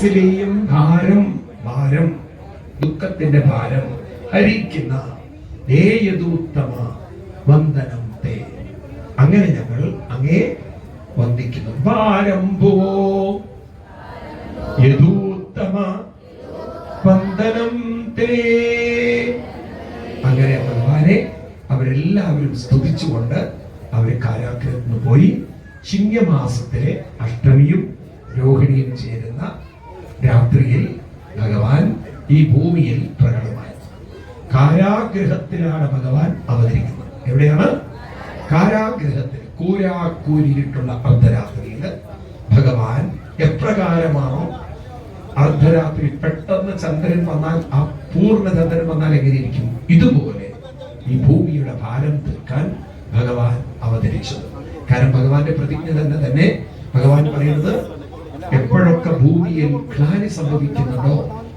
മനസ്സിലെയും ഭാരം ഭാരം ദുഃഖത്തിന്റെ ഭാരം ഹരിക്കുന്ന ഏയദൂത്തമ വന്ദനം തേ. അങ്ങനെ ഞങ്ങൾ അങ്ങേ വന്ദിക്കുന്നു. ഭാരം ഭുവോ യദൂത്തമ വന്ദനം തേ. അങ്ങനെ ഭഗവാനെ അവരെല്ലാവരും സ്തുതിച്ചുകൊണ്ട് അവർ കാരാഗ്രഹത്തിന് പോയി. ചിങ്ങമാസത്തിലെ അഷ്ടമിയും രോഹിണിയും ചേരുന്ന രാത്രിയിൽ ഭഗവാൻ ഈ ഭൂമിയിൽ പ്രകടമായി കാരാഗ്രഹത്തിലാണ് ഭഗവാൻ അവതരിക്കുന്നത്. എവിടെയാണ്? കാരാഗ്രഹത്തിൽ കൂരാക്കൂരിയിട്ടുള്ള അർദ്ധരാത്രിയിൽ ഭഗവാൻ എപ്രകാരമാണോ അർദ്ധരാത്രി പെട്ടെന്ന് ചന്ദ്രൻ വന്നാൽ ആ പൂർണ ചന്ദ്രൻ വന്നാൽ എങ്ങനെയിരിക്കും? ഇതുപോലെ ഈ ഭൂമിയുടെ ഭാരം തീർക്കാൻ ഭഗവാൻ അവതരിച്ചത്. കാരണം ഭഗവാന്റെ പ്രതിജ്ഞ തന്നെ തന്നെ ഭഗവാൻ പറയുന്നത് എപ്പോഴൊക്കെ ഭൂമിയിൽ ഗ്ലാനി സംഭവിക്കുന്നുണ്ടോ?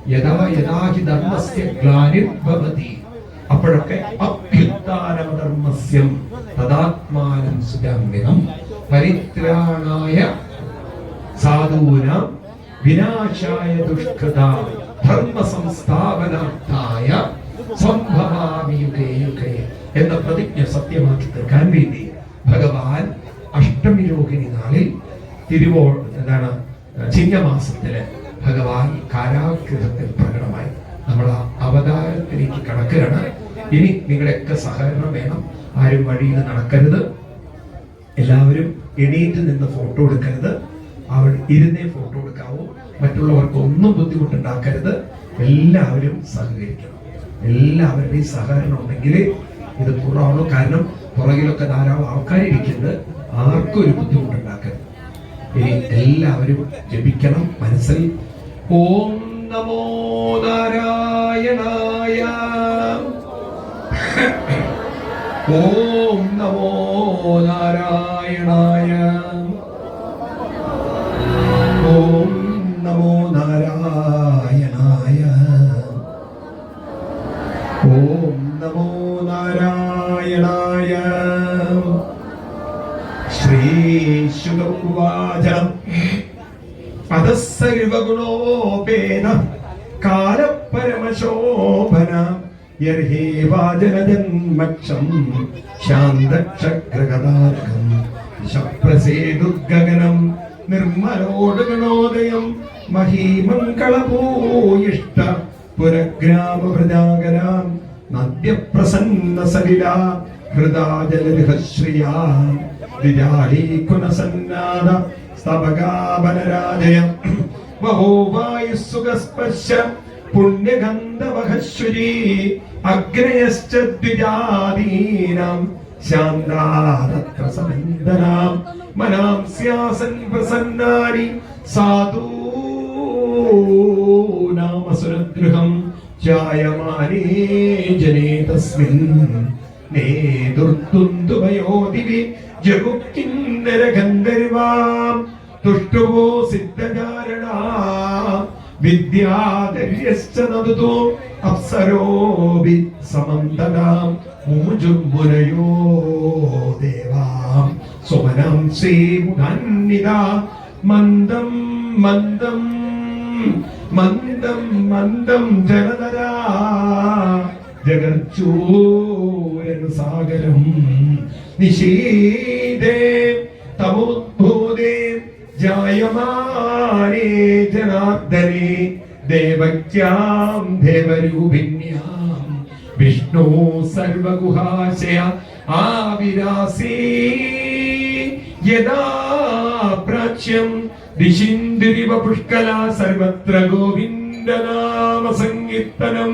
യഥാ യഥാഹി ധർമ്മസ്യ ഗ്ലാനിർഭവതി അപ്പോഴൊക്കെ അഭ്യുത്ഥാനധർമ്മസ്യം തദാത്മാനം സുജാമ്യനം പരിത്രാണായ സാധൂനാം വിനാശായ ദുഷ്കൃത ധർമ്മ സംസ്ഥാപനാർത്ഥായ സംഭവാമി യുഗേ യുഗേ എന്ന പ്രതിജ്ഞ സത്യമാക്കി തീർക്കാൻ വേണ്ടി ഭഗവാൻ അഷ്ടമി രോഹിണി നാളിൽ തിരുവോ എന്താണ് ചിങ്ങമാസത്തിൽ ഭഗവാൻ കാരാഗ്രഹത്തിൽ പ്രകടമായി. നമ്മൾ ആ അവതാരത്തിലേക്ക് കടക്കുകയാണ്. ഇനി നിങ്ങളുടെയൊക്കെ സഹകരണം വേണം. ആരും വഴിയിൽ നടക്കരുത്. എല്ലാവരും എണീറ്റ് നിന്ന് ഫോട്ടോ എടുക്കരുത്. അവൾ ഇരുന്നേ ഫോട്ടോ എടുക്കാവൂ. മറ്റുള്ളവർക്ക് ഒന്നും ബുദ്ധിമുട്ടുണ്ടാക്കരുത്. എല്ലാവരും സഹകരിക്കണം. എല്ലാവരുടെയും സഹകരണം ഉണ്ടെങ്കിൽ ഇത് പൂർണമാണോ കാരണം പുറകിലൊക്കെ ധാരാളം ആൾക്കാരിരിക്കുന്നത് ആർക്കും ഒരു ബുദ്ധിമുട്ടുണ്ടാക്കരുത്. ഇനി എല്ലാവരും ജപിക്കണം മനസ്സിൽ. ഓം നമോ നാരായണായ. ഓം നമോ നാരായണായ. ദേവാജനജന്മക്ഷം ശാന്തക്ഷഗ്രഗതാർഹം ശപ്രസേതുദ്ഗഗനം നിർമ്മലോടുഗണോദയം മഹീമങ്കളഭൂയിഷ്ട പുരഗ്രാമവൃജാഗരാം നദ്യപ്രസന്നസലിലാ ഹൃദാജലഹശ്രിയാ വിരാളീകുനസന്നാദ സ്തപകാബലരാജയ ബഹോവായുസ്സുഖസ്പർശ പുണ്യഗന്ധവഹശ്വരീ അഗ്രയശ്ച ശാന്താതത്ര സമന്തനാം മനാം സ്യാസൻ പ്രസന്നാനി സാധൂനാമസുരഗൃഹം ജായമാനേ ജനേ തസ്മിൻ. നേതുർത്തുന്തുഭയോദിവി ജഗുക്കിന്നരഗന്ധർവാം തുഷ്ടുവോ സിദ്ധചാരണാ വിദ്യാധര്യശ്ചതു അപ്സരോപി സമന്തനാം മുജുംബുലയോ നിഷീദേ തമോദ്ഭൂ ജായമാനേ ജനാർദ്ദനേ ദേവക്യാം ദേവരൂപിണ്യാം. വിഷ്ണു സർവഗുഹാശയ ആവിരാസീ യദാ പ്രാച്യം ദിശിന്ദിരിവ പുഷ്കല സർവത്ര ഗോവിന്ദനാമ സങ്കീർത്തനം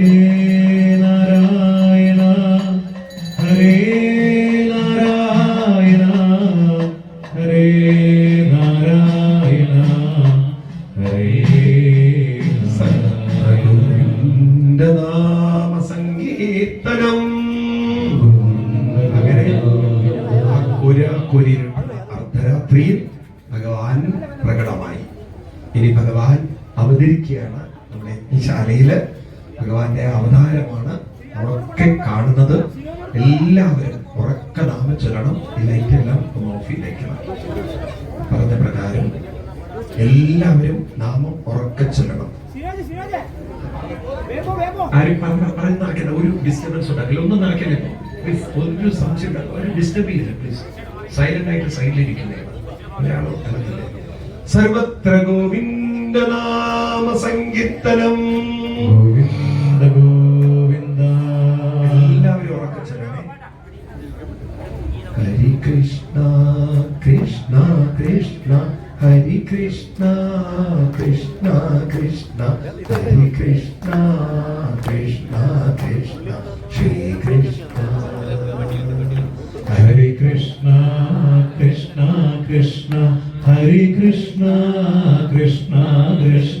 ഇനി ഭഗവാൻ അവതരിക്കുകയാണ് നമ്മുടെ ഈ ഭഗവാന്റെ അവതാരമാണ് നമ്മളൊക്കെ കാണുന്നത്. എല്ലാവരും ഉറക്ക നാമം ചൊല്ലണം. ഈ ലൈറ്റ് എല്ലാം ഒന്ന് പറഞ്ഞ പ്രകാരം എല്ലാവരും നാമം ഉറക്ക ചൊല്ലണം. ആരും പറഞ്ഞ പറഞ്ഞ് നടക്കണ്ട ഒരു ഡിസ്റ്റർബൻസ് ഉണ്ടാക്കില്ല ഒന്നും നടക്കില്ല പ്ലീസ് ഒരു സംശയം ഒരു ഡിസ്റ്റർബ് ചെയ്തില്ല പ്ലീസ് സൈലന്റ് ആയിട്ട് സൈഡിലിരിക്കുന്നതാണ് ഒരാളോ ഇളകില്ല സർവത്ര ഗോവിന്ദ നാമ സങ്കീർത്തനം ഗോവിന്ദ ഗോവിന്ദ. എല്ലാവരും ഉറക്കച്ചൊല്ലണേ ഹരി കൃഷ്ണ കൃഷ്ണ കൃഷ്ണ ഹരി കൃഷ്ണ കൃഷ്ണ കൃഷ്ണ ഹരി കൃഷ്ണ കൃഷ്ണ കൃഷ്ണ ശ്രീ കൃഷ്ണ. ഹരി കൃഷ്ണ കൃഷ്ണ കൃഷ്ണ. കൃഷ്ണ കൃഷ്ണ കൃഷ്ണ.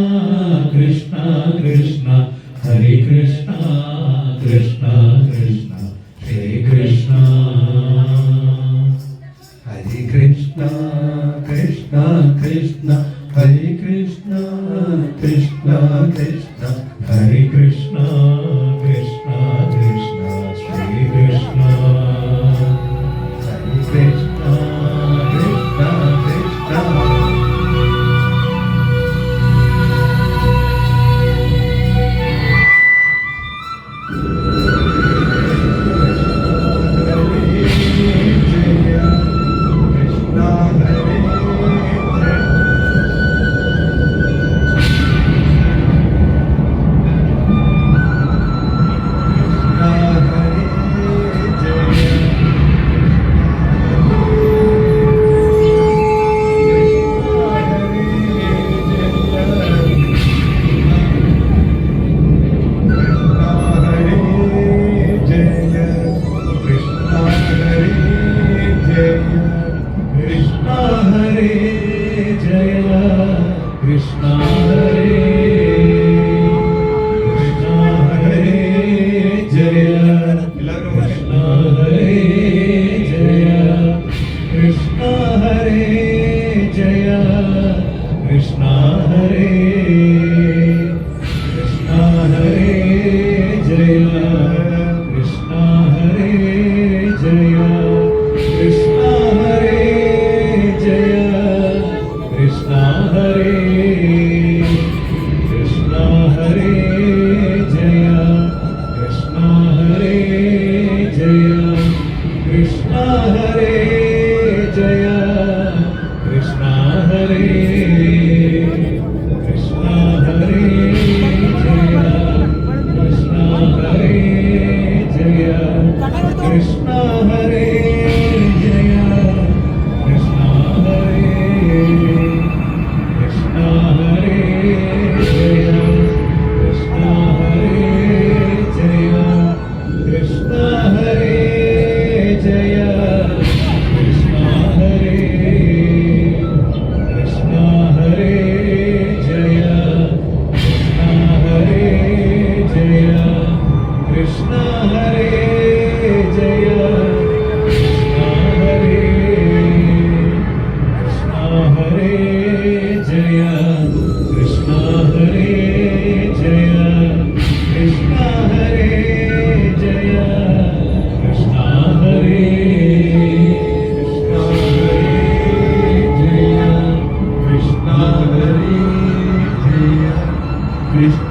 Krishna Hare Krishna.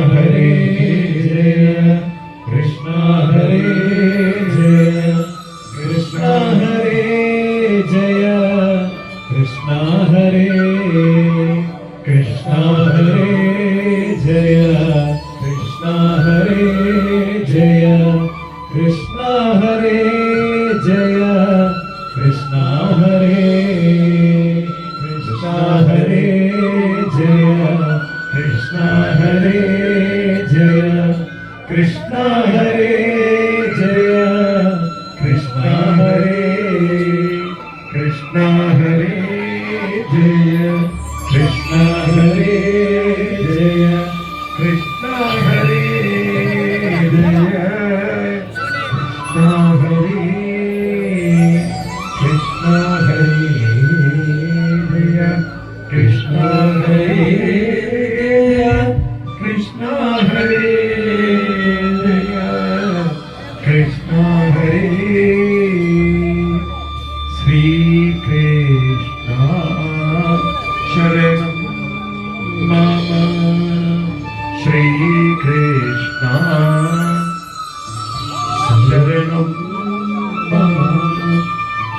ഹരേ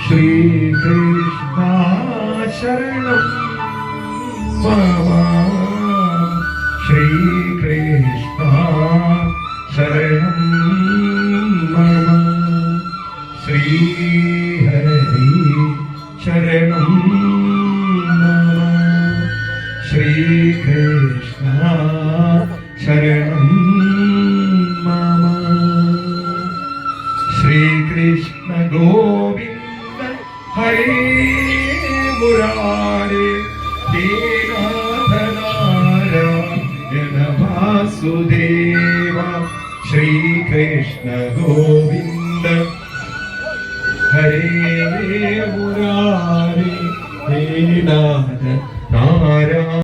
श्री कृष्ण शरण श्री